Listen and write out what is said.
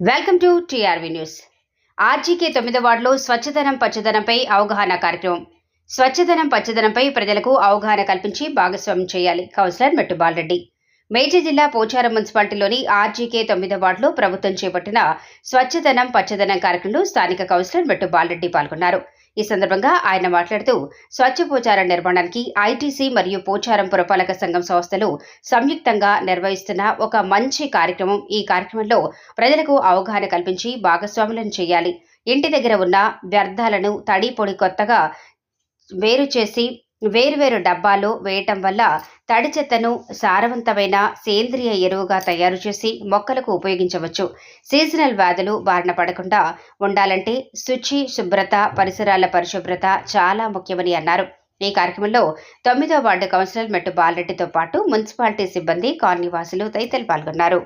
Welcome to TRV news. RGK తొమ్మిదో వార్డులో స్వచ్ఛధనం పచ్చదనంపై అవగాహన కార్యక్రమం. స్వచ్ఛధనం పచ్చదనంపై ప్రజలకు అవగాహన కల్పించి భాగస్వామ్యం చేయాలి. కౌన్సిలర్ మెట్టు బాలరెడ్డి మేడ్చి జిల్లా పోచారం మున్సిపాలిటీలోని ఆర్జీకే తొమ్మిదో వార్డులో ప్రభుత్వం చేపట్టిన స్వచ్ఛదనం పచ్చదనం కార్యక్రమంలో స్థానిక కౌన్సిలర్ మెట్టు బాలరెడ్డి పాల్గొన్నారు. ఈ సందర్భంగా ఆయన మాట్లాడుతూ స్వచ్ఛ పోచారం నిర్మాణానికి ఐటీసీ మరియు పోచారం పురపాలక సంఘం సంస్థలు సంయుక్తంగా నిర్వహిస్తున్న ఒక మంచి కార్యక్రమం. ఈ కార్యక్రమంలో ప్రజలకు అవగాహన కల్పించి భాగస్వాములను చేయాలి. ఇంటి దగ్గర ఉన్న వ్యర్థాలను తడి పొడి కొత్తగా వేరు చేసి వేరువేరు డబ్బాలో వేయటం వల్ల తడి చెత్తను సారవంతమైన సేంద్రియ ఎరువుగా తయారు చేసి మొక్కలకు ఉపయోగించవచ్చు. సీజనల్ వ్యాధులు బారిన పడకుండా ఉండాలంటే శుచి శుభ్రత పరిసరాల పరిశుభ్రత చాలా ముఖ్యమని అన్నారు. ఈ కార్యక్రమంలో తొమ్మిదో వార్డు కౌన్సిలర్ మెట్టు బాలరెడ్డితో పాటు మున్సిపాలిటీ సిబ్బంది కాలనీవాసులు తదితరులు పాల్గొన్నారు.